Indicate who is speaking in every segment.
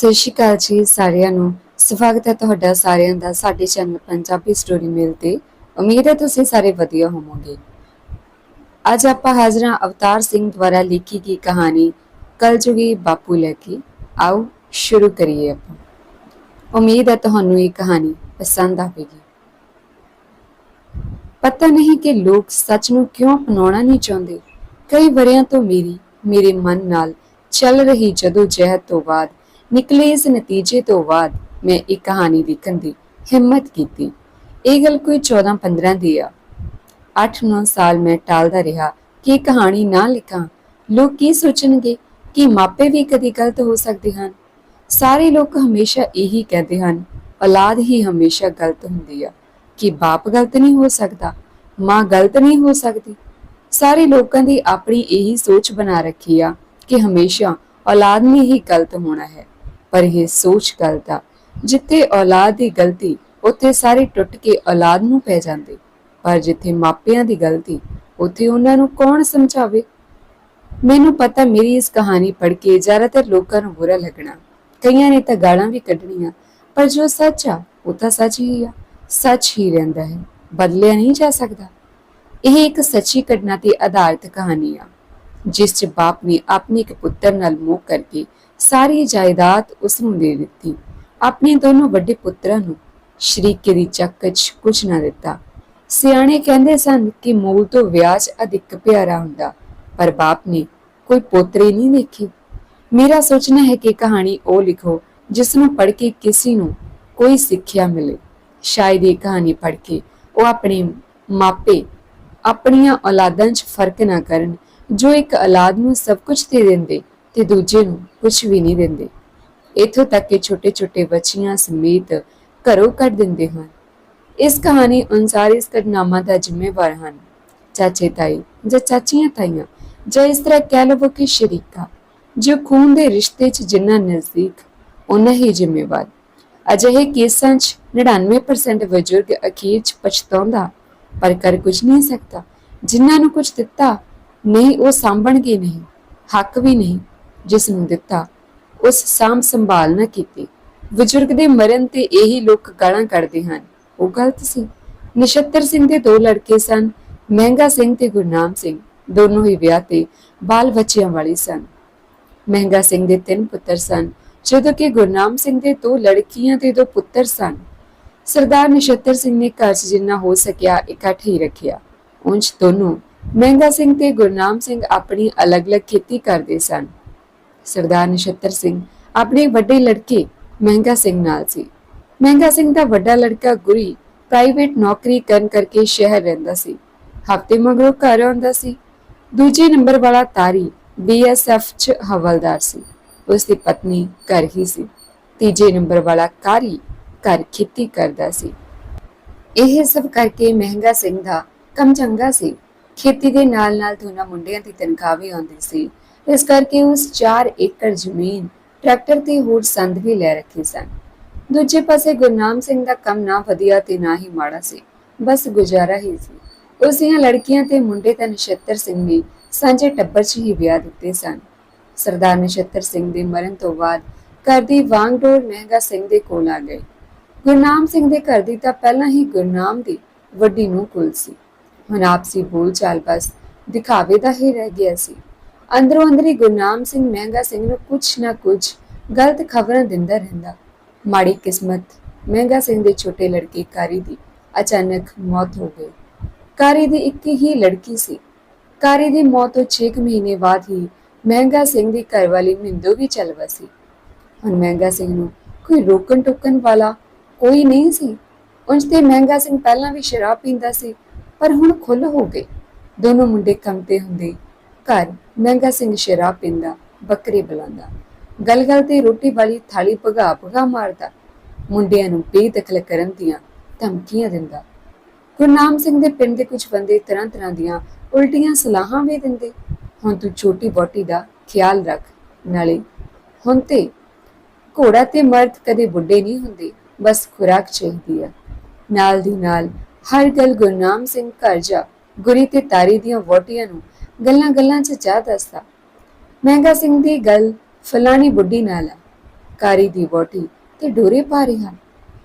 Speaker 1: ਸਤਿ ਸ਼੍ਰੀ ਅਕਾਲ ਜੀ ਸਾਰਿਆਂ ਨੂੰ। ਸਵਾਗਤ ਹੈ ਤੁਹਾਡਾ ਸਾਰਿਆਂ ਦਾ ਸਾਡੇ ਚੈਨਲ ਪੰਜਾਬੀ ਸਟੋਰੀ ਮੇਲ ਤੇ। ਉਮੀਦ ਹੈ ਤੁਸੀਂ ਸਾਰੇ ਵਧੀਆ ਹੋਵੋਗੇ। ਅੱਜ ਆਪਾਂ ਹਾਜ਼ਰ ਹਾਂ ਅਵਤਾਰ ਸਿੰਘ ਦੁਆਰਾ ਲਿਖੀ ਗਈ ਕਹਾਣੀ ਕਲਯੁਗੀ ਬਾਪੂ ਲੈ ਕੇ। ਆਓ ਸ਼ੁਰੂ ਕਰੀਏ ਆਪਾਂ। ਉਮੀਦ ਹੈ ਤੁਹਾਨੂੰ ਇਹ ਕਹਾਣੀ ਪਸੰਦ ਆਵੇਗੀ। ਪਤਾ ਨਹੀਂ ਕਿ ਲੋਕ ਸੱਚ ਨੂੰ ਕਿਉਂ ਅਪਣਾਉਣਾ ਨਹੀਂ ਚਾਹੁੰਦੇ। ਕਈ ਵਰਿਆਂ ਤੋਂ ਮੇਰੀ, ਮੇਰੇ ਮਨ ਨਾਲ ਚੱਲ ਰਹੀ ਜਦੋਂ ਜਹਿਦ ਤੋਂ ਬਾਅਦ ਨਿਕਲੇ ਇਸ ਨਤੀਜੇ ਤੋਂ ਬਾਅਦ ਮੈਂ ਇਹ ਕਹਾਣੀ ਲਿਖਣ ਦੀ ਹਿੰਮਤ ਕੀਤੀ। ਇਹ ਗੱਲ ਕੋਈ 14-15 ਦੀ ਆ। 8-9 ਸਾਲ ਮੈਂ ਟਾਲਦਾ ਰਿਹਾ ਕਿ ਇਹ ਕਹਾਣੀ ਨਾ ਲਿਖਾਂ। ਲੋਕ ਕੀ ਸੋਚਣਗੇ ਕਿ ਮਾਪੇ ਵੀ ਕਦੀ ਗਲਤ ਹੋ ਸਕਦੇ ਹਨ? ਸਾਰੇ ਲੋਕ ਹਮੇਸ਼ਾ ਇਹੀ ਕਹਿੰਦੇ ਹਨ, ਔਲਾਦ ਹੀ ਹਮੇਸ਼ਾ ਗਲਤ ਹੁੰਦੀ ਆ, ਕਿ ਬਾਪ ਗਲਤ ਨਹੀਂ ਹੋ ਸਕਦਾ, ਮਾਂ ਗਲਤ ਨਹੀਂ ਹੋ ਸਕਦੀ। ਸਾਰੇ ਲੋਕਾਂ ਦੀ ਆਪਣੀ ਇਹੀ ਸੋਚ ਬਣਾ ਰੱਖੀ ਆ ਕਿ ਹਮੇਸ਼ਾ ਔਲਾਦ ਨੇ ਹੀ ਗਲਤ ਹੋਣਾ ਹੈ। ਪਰ ਇਹ ਸੋਚ ਗਲਤ ਆ ਜਿੱਥੇ ਔਲਾਦ ਦੀ ਗਲਤੀ, ਉੱਥੇ ਸਾਰੇ ਟੁੱਟ ਕੇ ਔਲਾਦ ਨੂੰ ਪੈ ਜਾਂਦੇ। ਪਰ ਜਿੱਥੇ ਮਾਪਿਆਂ ਦੀ ਗਲਤੀ, ਉੱਥੇ ਉਹਨਾਂ ਨੂੰ ਕੌਣ ਸਮਝਾਵੇ? ਮੈਨੂੰ ਪਤਾ ਮੇਰੀ ਇਸ ਕਹਾਣੀ ਪੜ੍ਹ ਕੇ ਜ਼ਿਆਦਾਤਰ ਲੋਕਾਂ ਨੂੰ ਬੁਰਾ ਲੱਗਣਾ। ਕਈਆਂ ਨੇ ਤਾਂ ਗਾਲਾਂ ਵੀ ਕੱਢਣੀਆਂ, ਪਰ ਜੋ ਸੱਚ ਆ, ਉਹ ਤਾਂ ਸੱਚ ਹੀ ਆ। ਸੱਚ ਹੀ ਰਹਿੰਦਾ ਹੈ, ਬਦਲਿਆ ਨਹੀਂ ਜਾ ਸਕਦਾ। ਇਹ ਇੱਕ ਸੱਚੀ ਘਟਨਾ ਤੇ ਆਧਾਰਿਤ ਕਹਾਣੀ ਆ, ਜਿਸ 'ਚ ਬਾਪ ਨੇ ਆਪਣੇ ਇੱਕ ਪੁੱਤਰ ਨਾਲ ਮੋਹ ਕਰਕੇ ਸਾਰੀ ਜਾਇਦਾਦ ਉਸ ਨੂੰ ਦੇ ਦਿੱਤੀ। ਆਪਣੇ ਦੋਨੋਂ ਵੱਡੇ ਪੁੱਤਰਾਂ ਨੂੰ ਸ਼ਰੀਕੇ ਦੀ ਚੱਕ 'ਚ ਕੁਝ ਨਾ ਦਿੱਤਾ। ਸਿਆਣੇ ਕਹਿੰਦੇ ਸਨ ਕਿ ਮੂਲ ਤੋਂ ਵਿਆਜ ਅਧਿਕ ਪਿਆਰਾ ਹੁੰਦਾ, ਪਰ ਬਾਪ ਨੇ ਕੋਈ ਪੋਤਰੇ ਨਹੀਂ ਦੇਖੇ। ਮੇਰਾ ਸੋਚਣਾ ਹੈ ਕਿ ਕਹਾਣੀ ਉਹ ਲਿਖੋ ਜਿਸ ਨੂੰ ਪੜ੍ਹ ਕੇ ਕਿਸੇ ਨੂੰ ਕੋਈ ਸਿੱਖਿਆ ਮਿਲੇ। ਸ਼ਾਇਦ ਇਹ ਕਹਾਣੀ ਪੜ੍ਹ ਕੇ ਉਹ ਆਪਣੇ ਮਾਪੇ ਆਪਣੀਆਂ ਔਲਾਦਾਂ 'ਚ ਫ਼ਰਕ ਨਾ ਕਰਨ, ਜੋ ਇੱਕ ਔਲਾਦ ਨੂੰ ਸਭ ਕੁਝ ਦੇ ਦਿੰਦੇ। ਤੇ ਦੂਜੇ ਨੂੰ ਕੁਝ ਵੀ ਨਹੀਂ ਦਿੰਦੇ। ਇਥੋਂ ਤੱਕ ਕਿ ਛੋਟੇ-ਛੋਟੇ ਬੱਚੀਆਂ ਸਮੇਤ ਘਰੋਂ ਕੱਢ ਦਿੰਦੇ ਹਨ। ਇਸ ਕਹਾਣੀ ਅਨੁਸਾਰ ਇਸ ਘਟਨਾਵਾਂ ਦਾ ਜ਼ਿੰਮੇਵਾਰ ਹਨ। ਚਾਚੇ ਤਾਈ ਜਾਂ ਚਾਚੀਆਂ ਤਾਈਆਂ ਜਾਂ ਇਸ ਤਰ੍ਹਾਂ ਕਹਿ ਲਵੋ ਕਿ ਸ਼ਰੀਕਾ, ਜੋ ਖੂਨ ਦੇ ਰਿਸ਼ਤੇ 'ਚ ਜਿੰਨਾ ਨਜ਼ਦੀਕ ਉਹਨਾਂ ਹੀ ਜ਼ਿੰਮੇਵਾਰ। ਅਜਿਹੇ ਕੇਸਾਂ 'ਚ 99% ਬਜ਼ੁਰਗ ਅਖੀਰ 'ਚ ਪਛਤਾਉਂਦਾ, ਪਰ ਕਰ ਕੁਝ ਨਹੀਂ ਸਕਦਾ। ਜਿਨ੍ਹਾਂ ਨੂੰ ਕੁਝ ਦਿੱਤਾ, ਨਹੀਂ, ਉਹ ਸਾਂਭਣਗੇ ਨਹੀਂ, ਹੱਕ ਵੀ ਨਹੀਂ। ਜਿਸ ਨੂੰ ਦਿੱਤਾ, ਉਸ ਸਾਂਭ ਸੰਭਾਲ ਨਾ ਕੀਤੀ। ਬਜ਼ੁਰਗ ਦੇ ਮਰਨ ਤੇ ਇਹੀ ਲੋਕ ਗਾਲਾਂ ਕੱਢਦੇ ਹਨ। ਉਹ ਗਲਤ ਸੀ। ਨਛੱਤਰ ਸਿੰਘ ਦੇ ਦੋ ਲੜਕੇ ਸਨ, ਮਹਿੰਗਾ ਸਿੰਘ ਤੇ ਗੁਰਨਾਮ ਸਿੰਘ। ਦੋਨੋਂ ਹੀ ਵਿਆਹ ਤੇ ਬਾਲ ਬੱਚਿਆਂ ਵਾਲੇ ਸਨ। ਮਹਿੰਗਾ ਸਿੰਘ ਦੇ ਤਿੰਨ ਪੁੱਤਰ ਸਨ, ਜਦੋਂ ਕਿ ਗੁਰਨਾਮ ਸਿੰਘ ਦੇ ਦੋ ਲੜਕੀਆਂ ਤੇ ਦੋ ਪੁੱਤਰ ਸਨ। ਸਰਦਾਰ ਨਛੱਤਰ ਸਿੰਘ ਨੇ ਘਰ 'ਚ ਜਿੰਨਾ ਹੋ ਸਕਿਆ, ਇਕੱਠ ਹੀ ਰੱਖਿਆ। ਉਂਝ ਦੋਨੋਂ ਮਹਿੰਗਾ ਸਿੰਘ ਤੇ ਗੁਰਨਾਮ ਸਿੰਘ ਆਪਣੀ ਅਲੱਗ-ਅਲੱਗ ਖੇਤੀ ਕਰਦੇ ਸਨ। ਸਰਦਾਰ ਨਛੱਤਰ ਸਿੰਘ, ਆਪਣੇ ਵੱਡੇ ਲੜਕੇ ਮਹਿੰਗਾ ਸਿੰਘ ਨਾਲ ਸੀ। ਮਹਿੰਗਾ ਸਿੰਘ ਦਾ ਵੱਡਾ ਲੜਕਾ ਗੁਰੀ ਪ੍ਰਾਈਵੇਟ ਨੌਕਰੀ ਕਰਨ ਕਰਕੇ ਸ਼ਹਿਰ ਰਹਿੰਦਾ ਸੀ। ਹਫ਼ਤੇ ਮਗਰੋਂ ਘਰ ਆਉਂਦਾ ਸੀ। ਦੂਜੇ ਨੰਬਰ ਵਾਲਾ ਤਾਰੀ ਬੀਐਸਐਫ ਚ ਹਵਲਦਾਰ ਸੀ। ਉਸ ਦੀ ਪਤਨੀ ਘਰ ਹੀ ਸੀ। ਤੀਜੇ ਨੰਬਰ ਵਾਲਾ ਕਾਰੀ ਘਰ ਖੇਤੀ ਕਰਦਾ ਸੀ। ਇਹ ਸਭ ਕਰਕੇ ਮਹਿੰਗਾ ਸਿੰਘ ਦਾ ਕੰਮ ਚੰਗਾ ਸੀ। ਖੇਤੀ ਦੇ ਨਾਲ ਨਾਲ ਦੋਨਾਂ ਮੁੰਡਿਆਂ ਦੀ ਤਨਖਾਹ ਵੀ ਆਉਂਦੀ ਸੀ। ਇਸ ਕਰਕੇ ਉਸ 4 ਏਕੜ ਜ਼ਮੀਨ ਟਰੈਕਟਰ ਤੇ ਹੋਰ ਸੰਦ ਵੀ ਲੈ ਰੱਖੇ ਸਨ। ਦੂਜੇ ਪਾਸੇ ਗੁਰਨਾਮ ਸਿੰਘ ਦਾ ਕੰਮ ਨਾ ਵਧੀਆ ਤੇ ਨਾ ਹੀ ਮਾੜਾ ਸੀ। ਬਸ ਗੁਜ਼ਾਰਾ ਹੀ ਸੀ। ਉਸ ਦੀਆਂ ਲੜਕੀਆਂ ਤੇ ਮੁੰਡੇ ਤਾਂ ਨਛੱਤਰ ਸਿੰਘ ਨੇ ਸਾਂਝੇ ਟੱਬਰ 'ਚ ਹੀ ਵਿਆਹ ਦਿੱਤੇ ਸਨ। ਸਰਦਾਰ ਨਛੱਤਰ ਸਿੰਘ ਦੇ ਮਰਨ ਤੋਂ ਬਾਅਦ ਘਰ ਦੀ ਵਾਂਗਡੋਰ ਮਹਿੰਗਾ ਸਿੰਘ ਦੇ ਕੋਲ ਆ ਗਈ ਗੁਰਨਾਮ ਸਿੰਘ ਦੇ ਘਰ ਦੀ ਤਾਂ ਪਹਿਲਾਂ ਹੀ ਗੁਰਨਾਮ ਦੀ ਵੱਡੀ ਨੂੰ ਕੁਲ ਸੀ। ਹੁਣ ਆਪਸੀ ਬੋਲਚਾਲ ਬਸ ਦਿਖਾਵੇ ਦਾ ਹੀ ਰਹਿ ਗਿਆ ਸੀ। ਅੰਦਰੋਂ ਅੰਦਰੀ ਗੁਰਨਾਮ ਸਿੰਘ ਮਹਿੰਗਾ ਸਿੰਘ ਨੂੰ ਕੁਝ ਨਾ ਕੁਝ ਗਲਤ ਖਬਰਾਂ ਦਿੰਦਾ ਰਹਿੰਦਾ। ਮਾੜੀ ਕਿਸਮਤ, ਮਹਿੰਗਾ ਸਿੰਘ ਦੇ ਛੋਟੇ ਲੜਕੇ ਕਾਰੀ ਦੀ ਅਚਾਨਕ ਮੌਤ ਹੋ ਗਈ। ਕਾਰੀ ਦੀ ਇੱਕ ਹੀ ਲੜਕੀ ਸੀ। ਕਾਰੀ ਦੀ ਮੌਤ ਤੋਂ 6 ਮਹੀਨੇ ਬਾਅਦ ਹੀ ਮਹਿੰਗਾ ਸਿੰਘ ਦੀ ਘਰਵਾਲੀ ਮਿੰਦੋ ਵੀ ਚਲ ਵਸੀ। ਹੁਣ ਮਹਿੰਗਾ ਸਿੰਘ ਨੂੰ ਕੋਈ ਰੋਕਣ ਟੋਕਣ ਵਾਲਾ ਕੋਈ ਨਹੀਂ ਸੀ। ਉਂਝ ਤੇ ਮਹਿੰਗਾ ਸਿੰਘ ਪਹਿਲਾਂ ਵੀ ਸ਼ਰਾਬ ਪੀਂਦਾ ਸੀ, ਪਰ ਹੁਣ ਖੁੱਲ ਹੋ ਗਏ। ਦੋਨੋਂ ਮੁੰਡੇ ਕੰਮ ਤੇ ਹੁੰਦੇ ਘਰ ਮਹਿੰਗਾ ਸਿੰਘ ਸ਼ਰਾਬ ਪੀਂਦਾ, ਬੱਕਰੀ ਬੁਲਾਉਂਦਾ। ਗਲ ਤੇ ਰੋਟੀ ਵਾਲੀ ਥਾਲੀ ਭਗਾ ਭਗਾ ਮਾਰਦਾ। ਮੁੰਡਿਆਂ ਨੂੰ ਬੇਦਖਲ ਕਰਨ ਦੀਆਂ ਧਮਕੀਆਂ ਦਿੰਦਾ। ਗੁਰਨਾਮ ਸਿੰਘ ਦੇ ਪਿੰਡ ਦੇ ਕੁਝ ਬੰਦੇ ਤਰ੍ਹਾਂ ਤਰ੍ਹਾਂ ਦੀਆਂ ਉਲਟੀਆਂ ਸਲਾਹਾਂ ਵੀ ਦਿੰਦੇ। ਹੁਣ ਤੂੰ ਛੋਟੀ ਬੋਟੀ ਦਾ ਖਿਆਲ ਰੱਖ, ਨਾਲੇ ਹੁਣ ਤੇ ਘੋੜਾ ਤੇ ਮਰਦ ਕਦੇ ਬੁੱਢੇ ਨਹੀਂ ਹੁੰਦੇ, ਬਸ ਖੁਰਾਕ ਚਾਹੀਦੀ ਆ। ਨਾਲ ਦੀ ਨਾਲ ਹਰ ਗੱਲ ਗੁਰਨਾਮ ਸਿੰਘ ਘਰ ਜਾ ਗੁਰੀ ਤੇ ਤਾਰੀ ਦੀਆਂ ਵੋਟੀਆਂ ਨੂੰ ਗੱਲਾਂ ਗੱਲਾਂ 'ਚ ਜਾ ਦੱਸਦਾ। ਮਹਿੰਗਾ ਸਿੰਘ ਦੀ ਗੱਲ ਫਲਾਣੀ ਬੁੱਢੀ ਨਾਲ ਆ। ਕਾਰੀ ਦੀ ਵੋਟੀ ਤੇ ਡੋਰੇ ਪਾ ਰਿਹਾ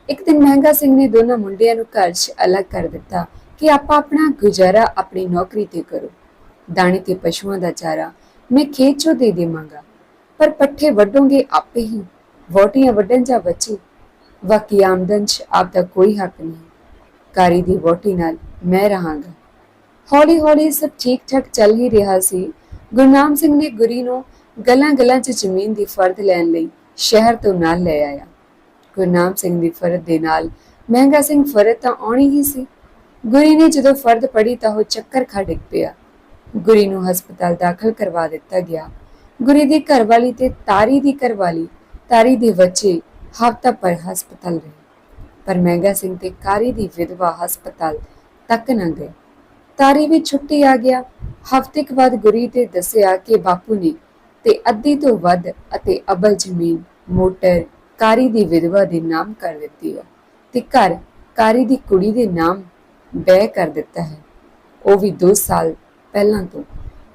Speaker 1: ਇੱਕ ਦਿਨ ਮਹਿੰਗਾ ਸਿੰਘ ਨੇ ਦੋਨਾਂ ਮੁੰਡਿਆਂ ਨੂੰ ਘਰ 'ਚ ਅਲੱਗ ਕਰ ਦਿੱਤਾ ਕਿ ਆਪਾਂ ਆਪਣਾ ਗੁਜ਼ਾਰਾ ਆਪਣੀ ਨੌਕਰੀ ਤੇ ਕਰੋ। ਦਾਣੇ ਤੇ ਪਸ਼ੂਆਂ ਦਾ ਚਾਰਾ ਮੈਂ ਖੇਤ 'ਚੋਂ ਦੇ ਦੇਵਾਂਗਾ, ਪਰ ਪੱਠੇ ਵੱਢੋਗੇ ਆਪੇ ਹੀ। ਵੋਟੀਆਂ ਵੱਢਣ ਜਾਂ ਬੱਚੇ? ਬਾਕੀ ਆਮਦਨ 'ਚ ਆਪ ਦਾ ਕੋਈ ਹੱਕ ਨਹੀਂ। ਕਾਰੀ ਦੀ ਵੋਟੀ ਨਾਲ ਮੈਂ ਰਹਾਂਗਾ। ਹੌਲੀ ਹੌਲੀ ਸਭ ਠੀਕ ਠਾਕ ਚੱਲ ਹੀ ਰਿਹਾ ਸੀ। ਗੁਰਨਾਮ ਸਿੰਘ ਨੇ ਗੁਰੀ ਨੂੰ ਗਲਾਂ ਗਲਾਂ 'ਚ ਜ਼ਮੀਨ ਦੀ ਫਰਦ ਲੈਣ ਲਈ ਸ਼ਹਿਰ ਤੋਂ ਨਾਲ ਲੈ ਆਇਆ। ਗੁਰਨਾਮ ਸਿੰਘ ਦੀ ਫਰਦ ਦੇ ਨਾਲ ਮਹਿੰਗਾ ਸਿੰਘ ਫਰਦ ਤਾਂ ਆਉਣੀ ਹੀ ਸੀ। ਗੁਰੀ ਨੇ ਜਦੋਂ ਫਰਦ ਪੜੀ ਤਾਂ ਉਹ ਚੱਕਰ ਖਾ ਡਿੱਗ ਪਿਆ। ਗੁਰੀ ਨੂੰ ਹਸਪਤਾਲ ਦਾਖਲ ਕਰਵਾ ਦਿੱਤਾ ਗਿਆ। ਗੁਰੀ ਦੀ ਘਰਵਾਲੀ ਤੇ ਤਾਰੀ ਦੀ ਘਰਵਾਲੀ, ਤਾਰੀ ਦੇ ਬੱਚੇ ਹਫ਼ਤਾ ਪਰ ਹਸਪਤਾਲ ਰਹੇ। ਪਰ ਮਹਿੰਗਾ ਸਿੰਘ ਤੇ ਕਾਰੀ ਦੀ ਵਿਧਵਾ ਹਸਪਤਾਲ ਤੱਕ ਨਾ ਗਏ। ਤਾਰੀ ਵੀ ਛੁੱਟੀ ਆ ਗਿਆ। ਹਫ਼ਤੇ ਕੁ ਬਾਅਦ ਗੁਰੀ ਤੇ ਦੱਸਿਆ ਕਿ ਬਾਪੂ ਨੇ ਤੇ ਅੱਧੀ ਤੋਂ ਵੱਧ ਅਤੇ ਅਬਲ ਜ਼ਮੀਨ, ਮੋਟਰ, ਕਾਰੀ ਦੀ ਵਿਧਵਾ ਦੇ ਨਾਮ ਕਰ ਦਿੱਤੀ ਹੈ ਤੇ ਘਰ ਕਾਰੀ ਦੀ ਕੁੜੀ ਦੇ ਨਾਮ ਬੈ ਕਰ ਦਿੱਤਾ ਹੈ। ਉਹ ਵੀ 2 ਸਾਲ ਪਹਿਲਾਂ ਤੋਂ।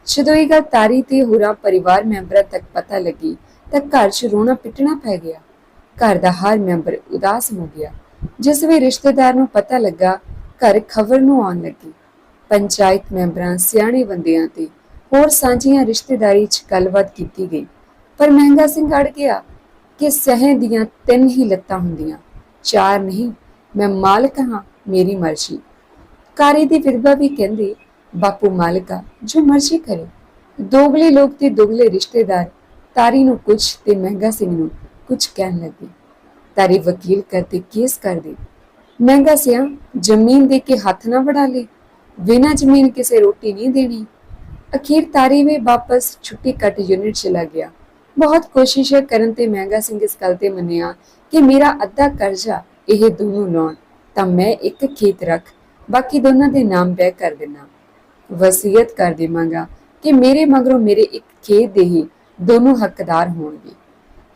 Speaker 1: ਜਦੋਂ ਇਹ ਗੱਲ ਤਾਰੀ ਤੇ ਹੋਰਾਂ ਪਰਿਵਾਰ ਮੈਂਬਰਾਂ ਤੱਕ ਪਤਾ ਲੱਗੀ ਤਾਂ ਘਰ 'ਚ ਰੋਣਾ ਪਿੱਟਣਾ ਪੈ ਗਿਆ। ਘਰ ਦਾ ਹਰ ਮੈਂਬਰ ਉਦਾਸ ਹੋ ਗਿਆ। ਜਿਸ ਵੇ ਰਿਸ਼ਤੇਦਾਰ ਨੂੰ ਪਤਾ ਲੱਗਾ, ਘਰ ਖਬਰ ਨੂੰ ਆਉਣ ਲੱਗੀ। ਪੰਚਾਇਤ ਮੈਂਬਰਾਂ ਸਿਆਣੇ ਬੰਦਿਆਂ ਤੇ ਹੋਰ ਸਾਂਝੀਆਂ ਰਿਸ਼ਤੇਦਾਰੀ 'ਚ ਗੱਲਬਾਤ ਕੀਤੀ ਗਈ। ਪਰ ਮਹਿੰਗਾ ਸਿੰਘ ਅੜ ਗਿਆ ਕਿ ਸਹਿ ਦੀਆਂ ਤਿੰਨ ਹੀ ਲੱਤਾਂ ਹੁੰਦੀਆਂ। ਚਾਰ ਨਹੀਂ, ਮੈਂ ਮਾਲਕ ਹਾਂ, ਮੇਰੀ ਮਰਜ਼ੀ। ਕਾਰੀ ਦੀ ਵਿਧਵਾ ਵੀ ਕਹਿੰਦੀ, ਬਾਪੂ ਮਾਲਕਾ ਜੋ ਮਰਜ਼ੀ ਕਰੇ। ਦੋਗਲੇ ਲੋਕ ਤੇ ਦੋਗਲੇ ਰਿਸ਼ਤੇਦਾਰ ਤਾਰੀ ਨੂੰ ਕੁਝ ਤੇ ਮਹਿੰਗਾ ਸਿੰਘ ਨੂੰ ਕੁਝ ਕਹਿਣ ਲੱਗੇ। ਤਾਰੀ ਵਕੀਲ ਕਰਤੇ ਕੇਸ ਕਰਦੇ। ਮਹਿੰਗਾ ਸਿਆ ਜ਼ਮੀਨ ਦੇ ਕੇ ਹੱਥ ਨਾ ਵੜਾ ਲੇ। ਬਿਨਾਂ ਜ਼ਮੀਨ ਕਿਸੇ ਰੋਟੀ ਨਹੀਂ ਦੇਣੀ ਅਖੀਰ ਤਾਰੀ ਵੀ ਵਾਪਸ ਛੁੱਟੀ ਕੱਟ ਯੂਨਿਟ ਚਲਾ ਗਿਆ ਬਹੁਤ ਕੋਸ਼ਿਸ਼ਾਂ ਕਰਨ ਤੇ ਮਹਿੰਗਾ ਸਿੰਘ ਇਸ ਗੱਲ ਤੇ ਮੰਨਿਆ ਕਿ ਮੇਰਾ ਅੱਧਾ ਕਰਜ਼ਾ ਇਹ ਦੋਨੋਂ ਲਾਉਣ ਤਾਂ ਮੈਂ ਇੱਕ ਖੇਤ ਰੱਖ ਬਾਕੀ ਦੋਨਾਂ ਦੇ ਨਾਮ ਬੈ ਕਰ ਦੇਣਾ ਵਸੀਅਤ ਕਰ ਦੇਵਾਂਗਾ ਕਿ ਮੇਰੇ ਮਗਰੋਂ ਮੇਰੇ ਇੱਕ ਖੇਤ ਦੇ ਹੀ ਦੋਨੋਂ ਹੱਕਦਾਰ ਹੋਣਗੇ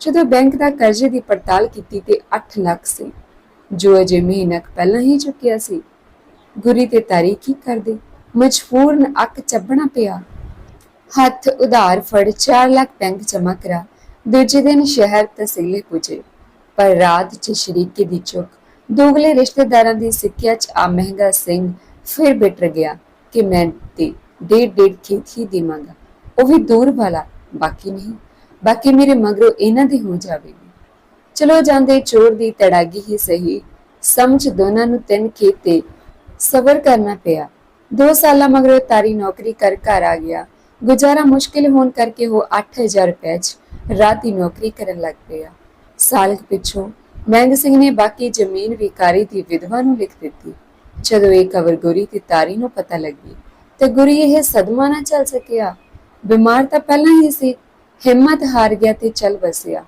Speaker 1: ਜਦੋਂ ਬੈਂਕ ਦਾ ਕਰਜ਼ੇ ਦੀ ਪੜਤਾਲ ਕੀਤੀ ਤੇ 8 ਲੱਖ ਸੀ ਜੋ ਅਜੇ ਮਹੀਨਾ ਕੁ ਪਹਿਲਾਂ ਹੀ ਚੁੱਕਿਆ ਸੀ ਗੁਰੀ ਤੇ ਤਾਰੀ ਕੀ ਕਰਦੇ ਮਜਬੂਰਨ ਅੱਕ ਚੱਬਣਾ ਪਿਆ। ਹੱਥ ਉਧਾਰ ਫੜ 4 ਲੱਖ ਬੈਂਕ ਜਮ੍ਹਾਂ ਕਰਾ। ਦੂਜੇ ਦਿਨ ਸ਼ਹਿਰ ਤਹਿਸੀਲੇ ਪੁੱਜੇ। ਪਰ ਰਾਤ 'ਚ ਸ਼ਰੀਕੇ ਦੀ ਚੁੱਕ। ਦੋਗਲੇ ਰਿਸ਼ਤੇਦਾਰਾਂ ਦੀ ਸਿੱਖਿਆ 'ਚ ਆ ਮਹਿੰਗਾ ਸਿੰਘ ਫਿਰ ਬਿਟਰ ਗਿਆ ਕਿ ਮੈਂ ਤੇ ਡੇਢ ਡੇਢ ਖੇਤ ਹੀ ਦੇਵਾਂਗਾ। ਉਹ ਵੀ ਦੂਰ ਵਾਲਾ, ਬਾਕੀ ਨਹੀਂ। ਬਾਕੀ ਮੇਰੇ ਮਗਰੋਂ ਇਹਨਾਂ ਦੀ ਹੋ ਜਾਵੇਗੀ। ਚਲੋ ਜਾਂਦੇ ਚੋਰ ਦੀ ਤੜਾਗੀ ਹੀ ਸਹੀ। ਸਮਝ ਦੋਨਾਂ ਨੂੰ ਤਿੰਨ ਖੇਤ ਤੇ ਸਬਰ ਕਰਨਾ ਪਿਆ। ਦੋ ਸਾਲਾਂ ਮਗਰੋਂ ਤਾਰੀ ਨੌਕਰੀ ਕਰ ਘਰ ਆ ਗਿਆ। ਗੁਜ਼ਾਰਾ ਮੁਸ਼ਕਿਲ ਹੋਣ ਕਰਕੇ ਉਹ 8000 ਰੁਪਏ 'ਚ ਰਾਤ ਨੌਕਰੀ ਕਰਨ ਲੱਗ ਪਿਆ। ਸਾਲ ਪਿੱਛੋਂ ਮਹਿੰਗ ਸਿੰਘ ਨੇ ਬਾਕੀ ਜ਼ਮੀਨ ਵੀ ਦੀ ਵਿਧਵਾ ਨੂੰ ਲਿਖ ਦਿੱਤੀ। ਜਦੋਂ ਇਹ ਕਵਰ ਗੁਰੀ ਤੇ ਤਾਰੀ ਨੂੰ ਪਤਾ ਲੱਗੀ ਤੇ ਗੁਰੀ ਇਹ ਸਦਮਾ ਨਾ ਚੱਲ ਸਕਿਆ। ਬਿਮਾਰ ਤਾਂ ਪਹਿਲਾਂ ਹੀ ਸੀ, ਹਿੰਮਤ ਹਾਰ ਗਿਆ ਤੇ ਚੱਲ ਬਸਿਆ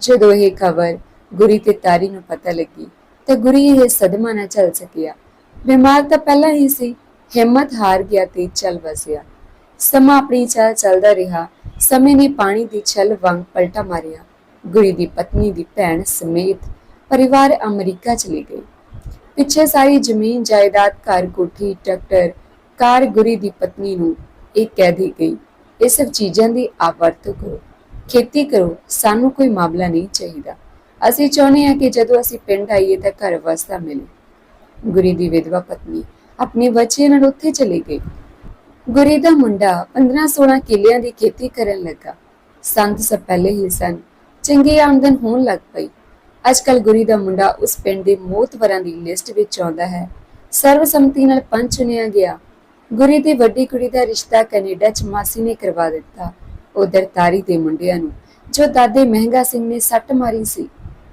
Speaker 1: ਜਦੋਂ ਇਹ ਖਬਰ ਗੁਰੀ ਤੇ ਤਾਰੀ ਨੂੰ ਪਤਾ ਲੱਗੀ ਤੇ ਗੁਰੀ ਇਹ ਸਦਮਾ ਨਾ ਚੱਲ ਸਕਿਆ। ਬਿਮਾਰ ਤਾਂ ਪਹਿਲਾਂ ਹੀ ਸੀ, ਹਿੰਮਤ ਹਾਰ ਗਿਆ ਤੇ ਚੱਲ ਵਸਿਆ। ਸਮਾਂ ਆਪਣੀ ਚਾਲ ਚੱਲਦਾ ਰਿਹਾ, ਸਮੇਂ ਨੇ ਪਾਣੀ ਦੀ ਛਲ ਵਾਂਗ ਪਲਟਾ ਮਾਰਿਆ। ਗੁਰੀ ਦੀ ਪਤਨੀ ਦੀ ਭੈਣ ਸਮੇਤ ਪਰਿਵਾਰ ਅਮਰੀਕਾ ਚਲੇ ਗਏ। ਪਿੱਛੇ ਸਾਰੀ ਜ਼ਮੀਨ ਜਾਇਦਾਦ ਘਰ ਕੋਠੀ, ਟਰੈਕਟਰ, ਕਾਰ ਗੁਰੀ ਦੀ ਪਤਨੀ ਨੂੰ ਇਹ ਕਹਿ ਦੀ ਗਈ, ਇਹ ਸਭ ਚੀਜ਼ਾਂ ਦੀ ਆਵਰਤੋਂ ਕਰੋ। ਖੇਤੀ ਕਰੋ, ਸਾਨੂੰ ਕੋਈ ਮਾਮਲਾ ਨਹੀਂ ਚਾਹੀਦਾ। ਅਸੀਂ ਚਾਹੁੰਦੇ ਹਾਂ ਕਿ ਜਦੋਂ ਅਸੀਂ ਪਿੰਡ ਆਈਏ ਤਾਂ ਘਰ ਵਸਦਾ ਮਿਲੇ। ਗੁਰੀ ਦੀ ਵਿਧਵਾ ਪਤਨੀ ਆਪਣੇ ਬੱਚੇ ਨਾਲ ਉੱਥੇ ਚਲੇ ਗਈ ਗੁਰੀ ਦਾ ਮੁੰਡਾ 15-16 ਕਿੱਲਿਆਂ ਦੀ ਖੇਤੀ ਕਰਨ ਲੱਗਾ। ਸੰਤ ਸਭ ਪਹਿਲੇ ਹੀ ਸਨ। ਚੰਗੀ ਆਮਦਨ ਹੋਣ ਲੱਗ ਪਈ। ਅੱਜਕੱਲ ਗੁਰੀ ਦਾ ਮੁੰਡਾ ਉਸ ਪਿੰਡ ਦੇ ਮੋਤਵਰਾਂ ਦੀ ਲਿਸਟ ਵਿੱਚ ਆਉਂਦਾ ਹੈ। ਸਰਵਸੰਮਤੀ ਨਾਲ ਪੰਚ ਚੁਣਿਆ ਗਿਆ। ਗੁਰੀ ਦੀ ਵੱਡੀ ਕੁੜੀ ਦਾ ਰਿਸ਼ਤਾ ਕੈਨੇਡਾ ਚ ਮਾਸੀ ਨੇ ਕਰਵਾ ਦਿੱਤਾ। ਉਧਰ ਤਾਰੀ ਦੇ ਮੁੰਡਿਆਂ ਨੂੰ, ਜੋ ਦਾਦੇ ਮਹਿੰਗਾ ਸਿੰਘ ਨੇ ਸੱਟ ਮਾਰੀ ਸੀ।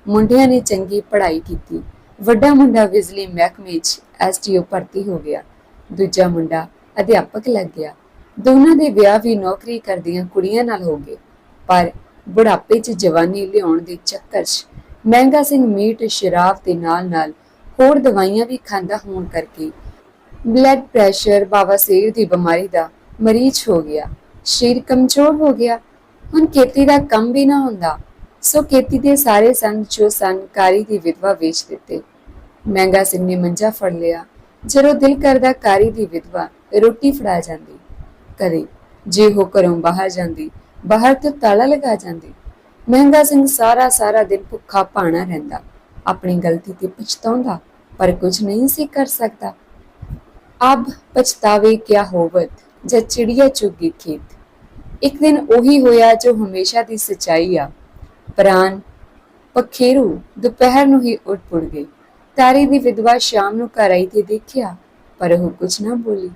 Speaker 1: ਮੁੰਡਿਆਂ ਨੇ ਚੰਗੀ ਪੜ੍ਹਾਈ ਕੀਤੀ। ਵੱਡਾ ਮੁੰਡਾ ਬਿਜਲੀ ਮਹਿਕਮੇ 'ਚ ਐਸਟੀਓ ਭਰਤੀ ਹੋ ਗਿਆ। ਦੂਜਾ ਮੁੰਡਾ ਅਧਿਆਪਕ ਲੱਗ ਗਿਆ। ਦੋਨਾਂ ਦੇ ਵਿਆਹ ਵੀ ਨੌਕਰੀ ਕਰਦੀਆਂ ਕੁੜੀਆਂ ਨਾਲ ਹੋ ਗਏ। ਪਰ ਬੁਢਾਪੇ 'ਚ ਜਵਾਨੀ ਲਿਆਉਣ ਦੇ ਚੱਕਰ 'ਚ ਮਹਿੰਗਾ ਸਿੰਘ ਮੀਟ, ਸ਼ਰਾਬ ਦੇ ਨਾਲ-ਨਾਲ ਹੋਰ ਦਵਾਈਆਂ ਵੀ ਖਾਂਦਾ ਹੋਣ ਕਰਕੇ ਬਲੱਡ ਪ੍ਰੈਸ਼ਰ ਬਵਾਸੀਰ ਦੀ ਬਿਮਾਰੀ ਦਾ ਮਰੀਜ਼ ਹੋ ਗਿਆ। ਸਰੀਰ ਕਮਜ਼ੋਰ ਹੋ ਗਿਆ। ਹੁਣ ਖੇਤੀ ਦਾ ਕੰਮ ਵੀ ਨਾ ਹੁੰਦਾ। ਸੋ ਖੇਤੀ ਦੇ ਸਾਰੇ ਸੰਗ ਜੋ ਸਨ, ਕਾਰੀ ਦੀ ਵਿਧਵਾ ਵੇਚ ਦਿੱਤੇ। ਮਹਿੰਗਾ ਸਿੰਘ ਨੇ ਮੰਜਾ ਫੜ ਲਿਆ। ਜਦੋਂ ਦਿਲ ਕਰਦਾ ਕਾਰੀ ਦੀ ਵਿਧਵਾ ਰੋਟੀ ਫੜਾ ਜਾਂਦੀ। ਕਦੇ ਜੇ ਉਹ ਘਰੋਂ ਬਾਹਰ ਜਾਂਦੀ, ਬਾਹਰ ਤੋਂ ਤਾਲਾ ਲਗਾ ਜਾਂਦੀ। ਮਹਿੰਗਾ ਸਿੰਘ ਸਾਰਾ ਸਾਰਾ ਦਿਨ ਭੁੱਖਾ ਭਾਣਾ ਰਹਿੰਦਾ। ਆਪਣੀ ਗਲਤੀ ਤੇ ਪਛਤਾਉਂਦਾ, ਪਰ ਕੁਝ ਨਹੀਂ ਸੀ ਕਰ ਸਕਦਾ। ਅਬ ਪਛਤਾਵੇ ਕਿਆ ਹੋਵਤ ਜਦ ਚਿੜੀਆ ਚੁੱਗੀ ਖੇਤ। ਇੱਕ ਦਿਨ ਉਹੀ ਹੋਇਆ ਜੋ ਹਮੇਸ਼ਾ ਦੀ ਸਚਾਈ ਆ। ਪ੍ਰਾਨ ਪਖੇਰੂ ਦੁਪਹਿਰ ਨੂੰ ਹੀ ਉੱਠ ਪੁੜ ਗਈ। ਤਾਰੀ ਦੀ ਵਿਧਵਾ ਸ਼ਾਮ ਨੂੰ ਘਰ ਆਈ ਤੇ ਦੇਖਿਆ, ਪਰ ਉਹ ਕੁਝ ਨਾ ਬੋਲੀ।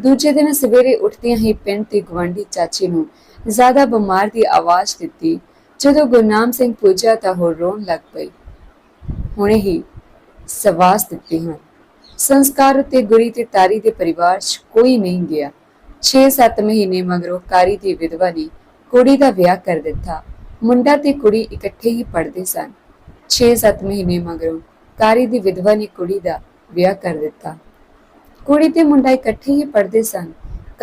Speaker 1: ਦੂਜੇ ਦਿਨ ਸਵੇਰੇ ਉੱਠਦਿਆਂ ਹੀ ਪਿੰਡ ਤੇ ਗਵਾਂਢੀ ਚਾਚੇ ਨੂੰ ਜ਼ਿਆਦਾ ਬਿਮਾਰ ਦੀ ਆਵਾਜ਼ ਦਿੱਤੀ। ਜਦੋਂ ਗੁਰਨਾਮ ਸਿੰਘ ਪੁੱਜਾ ਤਾਂ ਉਹ ਰੋਣ ਲੱਗ ਪਈ। ਹੁਣੇ ਹੀ ਸਵਾਸ ਦਿੱਤੇ ਹਨ। ਸੰਸਕਾਰ ਉਤੇ ਗੁਰੀ ਤੇ ਤਾਰੀ ਦੇ ਪਰਿਵਾਰ 'ਚ ਕੋਈ ਨਹੀਂ ਗਿਆ। 6-7 ਮਹੀਨੇ ਮਗਰੋਂ ਕਾਰੀ ਦੀ ਵਿਧਵਾ ਨੇ ਕੁੜੀ ਦਾ ਵਿਆਹ ਕਰ ਦਿੱਤਾ। ਮੁੰਡਾ ਤੇ ਕੁੜੀ ਇਕੱਠੇ ਹੀ ਪੜ੍ਹਦੇ ਸਨ। 6-7 ਮਹੀਨੇ ਮਗਰੋਂ ਕਾਰੀ ਦੀ ਵਿਧਵਾ ਨੇ ਕੁੜੀ ਦਾ ਵਿਆਹ ਕਰ ਦਿੱਤਾ। ਕੁੜੀ ਤੇ ਮੁੰਡਾ ਇਕੱਠੇ ਹੀ ਪੜ੍ਹਦੇ ਸਨ।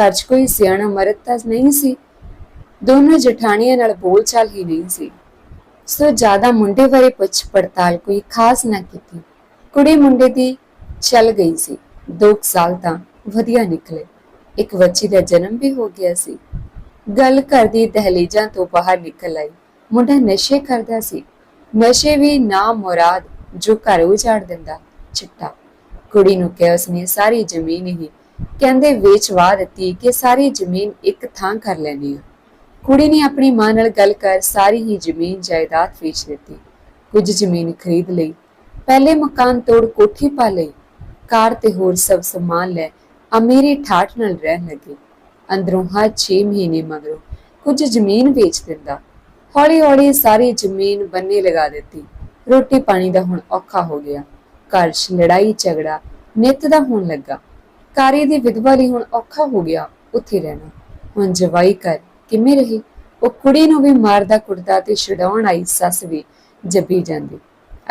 Speaker 1: ਘਰ 'ਚ ਕੋਈ ਸਿਆਣਾ ਮਰਦ ਤਾਂ ਨਹੀਂ ਸੀ। ਦੋਨੋਂ ਜਠਾਣੀਆਂ ਨਾਲ ਬੋਲਚਾਲ ਹੀ ਨਹੀਂ ਸੀ। ਸੋ ਜ਼ਿਆਦਾ ਮੁੰਡੇ ਬਾਰੇ ਪੁੱਛ ਪੜਤਾਲ ਕੋਈ ਖਾਸ ਨਾ ਕੀਤੀ। ਕੁੜੀ ਮੁੰਡੇ ਦੀ ਚੱਲ ਗਈ ਸੀ। 2 ਸਾਲ ਤਾਂ ਵਧੀਆ ਨਿਕਲੇ। ਇੱਕ ਬੱਚੀ ਦਾ ਜਨਮ ਵੀ ਹੋ ਗਿਆ ਸੀ। ਗੱਲ ਕਰਦੀ ਦਹਲੀਜਾਂ ਤੋਂ ਬਾਹਰ ਨਿਕਲ ਆਈ। ਮੁੰਡਾ ਨਸ਼ੇ ਕਰਦਾ ਸੀ। ਨਸ਼ੇ ਵੀ ਨਾ ਮੁਰਾਦ ਜੋ ਘਰ ਉਜਾੜ ਦਿੰਦਾ, ਚਿੱਟਾ। ਕੁੜੀ ਨੂੰ ਕਿਹਾ ਉਸਨੇ, ਸਾਰੀ ਜ਼ਮੀਨ ਹੀ ਕਹਿੰਦੇ ਵੇਚਵਾ ਦਿੱਤੀ ਕਿ ਸਾਰੀ ਜ਼ਮੀਨ ਇੱਕ ਥਾਂ ਕਰ ਲੈਣੀ ਆ ਕੁੜੀ ਨੇ ਆਪਣੀ ਮਾਂ ਨਾਲ ਗੱਲ ਕਰ ਸਾਰੀ ਹੀ ਜ਼ਮੀਨ ਜਾਇਦਾਦ ਵੇਚ ਦਿੱਤੀ। ਕੁਝ ਜ਼ਮੀਨ ਖਰੀਦ ਲਈ। ਪਹਿਲੇ ਮਕਾਨ ਤੋੜ ਕੋਠੀ ਪਾ ਲਈ। ਕਾਰ ਤੇ ਹੋਰ ਸਭ ਸਮਾਨ ਲੈ ਅਮੀਰੀ ਠਾਠ ਨਾਲ ਰਹਿਣ ਲੱਗੇ। ਅੰਦਰੋਂ ਹਰ 6 ਮਹੀਨੇ ਮਗਰੋਂ ਕੁਝ ਜ਼ਮੀਨ ਵੇਚ ਦਿੰਦਾ। ਹੌਲੀ ਹੌਲੀ ਸਾਰੀ ਜ਼ਮੀਨ ਬੰਨੇ ਲਗਾ ਦਿੱਤੀ। ਰੋਟੀ ਪਾਣੀ ਦਾ ਹੁਣ ਔਖਾ ਹੋ ਗਿਆ। ਘਰ 'ਚ ਲੜਾਈ ਝਗੜਾ ਨਿੱਤ ਦਾ ਹੋਣ ਲੱਗਾ। ਕਾਰੀ ਦੀ ਵਿਧਵਾ ਲਈ ਹੁਣ ਔਖਾ ਹੋ ਗਿਆ ਉੱਥੇ ਰਹਿਣਾ। ਹੁਣ ਜਵਾਈ ਕਰ ਕਿਵੇਂ ਰਹੀ? ਉਹ ਕੁੜੀ ਨੂੰ ਵੀ ਮਾਰਦਾ ਕੁੱਟਦਾ ਤੇ ਛਡਾਉਣ ਆਈ ਸੱਸ ਵੀ ਜੱਬੀ ਜਾਂਦੀ।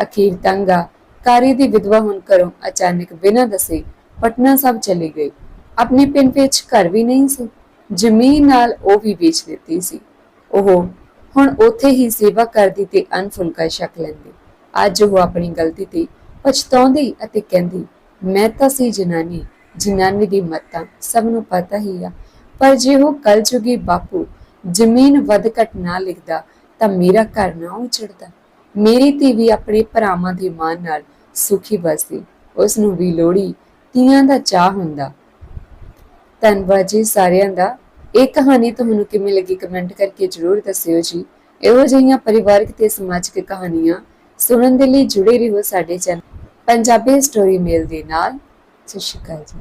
Speaker 1: ਅਖੀਰ ਤੰਗਾ ਕਾਰੀ ਦੀ ਵਿਧਵਾ ਹੁਣ ਘਰੋਂ ਅਚਾਨਕ ਬਿਨਾਂ ਦੱਸੇ ਪਟਨਾ ਸਾਹਿਬ ਚਲੀ ਗਈ। ਆਪਣੇ ਪਿੰਡ ਵਿੱਚ ਘਰ ਵੀ ਨਹੀਂ ਸੀ। ਜ਼ਮੀਨ ਨਾਲ ਉਹ ਵੀ ਵੇਚ ਦਿੱਤੀ ਸੀ। ਉਹ ਹੁਣ ਉੱਥੇ ਹੀ ਸੇਵਾ ਕਰਦੀ ਤੇ ਅਨਫੁਲਕਾ ਛਕ ਲੈਂਦੀ। ਅੱਜ ਉਹ ਆਪਣੀ ਗਲਤੀ ਤੇ ਪਛਤਾਉਂਦੀ ਅਤੇ ਕਹਿੰਦੀ, ਮੈਂ ਤਾਂ ਸੀ ਜਨਾਨੀ ਜਨਾਨੀ ਦੀ ਮੱਤਾਂ, ਸਭ ਨੂੰ ਪਤਾ ਹੀ ਆ। ਪਰ ਜੇ ਉਹ ਕਲਯੁਗੀ ਬਾਪੂ ਜ਼ਮੀਨ ਵੱਧ ਘਟ ਨਾ ਲਿਖਦਾ, ਤਾਂ ਮੇਰਾ ਘਰ ਨਾ ਉਜੜਦਾ। ਮੇਰੀ ਧੀ ਵੀ ਆਪਣੇ ਭਰਾਵਾਂ ਦੀ ਮਾਂ ਨਾਲ ਸੁਖੀ ਬਸਦੀ ਉਸ ਨੂੰ ਵੀ ਲੋੜੀ ਤੀਆਂ ਦਾ ਚਾਹ ਹੁੰਦਾ। ਧੰਨਵਾਦ ਜੀ ਸਾਰਿਆਂ ਦਾ। ਇਹ ਕਹਾਣੀ ਤੁਹਾਨੂੰ ਕਿਵੇਂ ਲੱਗੀ ਕਮੈਂਟ ਕਰਕੇ ਜਰੂਰ ਦੱਸਿਓ ਜੀ। ਇਹੋ ਜਿਹੀਆਂ ਪਰਿਵਾਰਕ ਤੇ ਸਮਾਜਿਕ ਕਹਾਣੀਆਂ ਸੁਣਨ ਦੇ ਲਈ ਜੁੜੇ ਰਹੋ ਸਾਡੇ ਚੈਨਲ ਪੰਜਾਬੀ ਸਟੋਰੀ ਮੇਲ ਦੇ ਨਾਲ। ਸਤਿ ਸ਼੍ਰੀ ਅਕਾਲ ਜੀ।